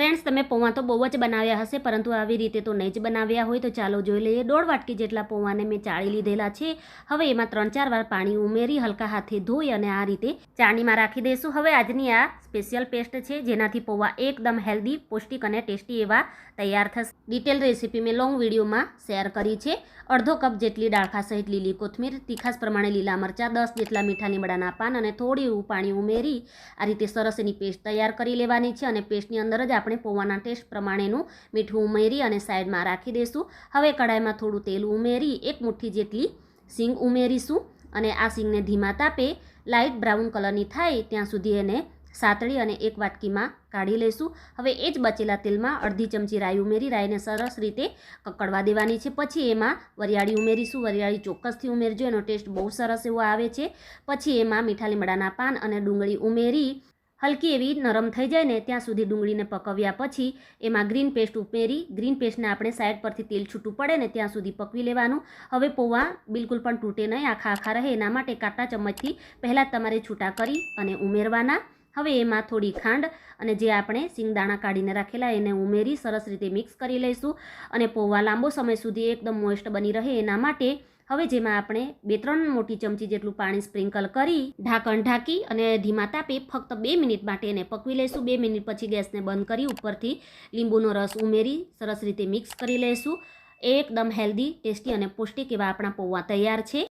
Friends તમે પૌવા તો બહુ જ બનાવ્યા હશે, પરંતુ આવી રીતે તો નહીં જ બનાવ્યા હોય, તો ચાલો જોઈ લઈએ. દોઢ વાટકી જેટલા પૌવાને મેં ચાળી લીધેલા છે. હવે એમાં ત્રણ ચાર વાર પાણી ઉમેરી હલકા હાથે ધોઈ અને આ રીતે ચાળણીમાં રાખી દઈશું. હવે આજની આ સ્પેશિયલ પેસ્ટ છે, જેનાથી પૌવા એકદમ હેલ્ધી પૌષ્ટિક અને ટેસ્ટી એવા તૈયાર થશે. ડિટેલ રેસીપી મેં લોંગ વિડીયોમાં શેર કરી છે. અડધો કપ જેટલી ડાળખા સહિત લીલી કોથમીર, તીખાસ પ્રમાણે લીલા મરચાં, દસ જેટલા મીઠા લીમડાના પાન અને થોડી એવું પાણી ઉમેરી આ રીતે સરસ એની પેસ્ટ તૈયાર કરી લેવાની છે અને પેસ્ટની અંદર જ આપણે પૌવાના ટેસ્ટ પ્રમાણેનું મીઠું ઉમેરી અને સાઈડમાં રાખી દઈશું. હવે કડાઈમાં થોડું તેલ ઉમેરી, એક મુઠ્ઠી જેટલી સિંગ ઉમેરીશું અને આ સિંગને ધીમા તાપે લાઇટ બ્રાઉન કલરની થાય ત્યાં સુધી એને સાતળી અને એક વાટકીમાં કાઢી લઈશું. હવે એ જ બચેલા તેલમાં અડધી ચમચી રાઈ ઉમેરી, રાઈને સરસ રીતે કકડવા દેવાની છે. પછી એમાં વરિયાળી ઉમેરીશું. વરિયાળી ચોક્કસથી ઉમેરજો, એનો ટેસ્ટ બહુ સરસ એવો આવે છે. પછી એમાં મીઠા લીમડાના પાન અને ડુંગળી ઉમેરી હલકી એવી નરમ થઈ જાય ને ત્યાં સુધી ડુંગળીને પકવ્યા પછી એમાં ગ્રીન પેસ્ટ ઉમેરી, ગ્રીન પેસ્ટને આપણે સાઈડ પરથી તેલ છૂટું પડે ને ત્યાં સુધી પકવી લેવાનું. હવે પૌવા બિલકુલ પણ તૂટે નહીં, આખા આખા રહે, એના માટે કાંટા ચમચથી પહેલાં તમારે છૂટા કરી અને ઉમેરવાના. હવે એમાં થોડી ખાંડ અને જે આપણે સિંગદાણા કાઢીને રાખેલા એને ઉમેરી સરસ રીતે મિક્સ કરી લઈશું અને પૌવા લાંબો સમય સુધી એકદમ મોઇસ્ટ બની રહે એના માટે હવે જેમાં આપણે બે ત્રણ મોટી ચમચી જેટલું પાણી સ્પ્રિંકલ કરી ઢાંકણ ઢાંકી અને ધીમા તાપે ફક્ત બે મિનિટ માટે એને પકવી લઈશું બે મિનિટ પછી ગેસને બંધ કરી ઉપરથી લીંબુનો રસ ઉમેરી સરસ રીતે મિક્સ કરી લઈશું એકદમ હેલ્ધી, ટેસ્ટી અને પૌષ્ટિક એવા આપણા પૌવા તૈયાર છે.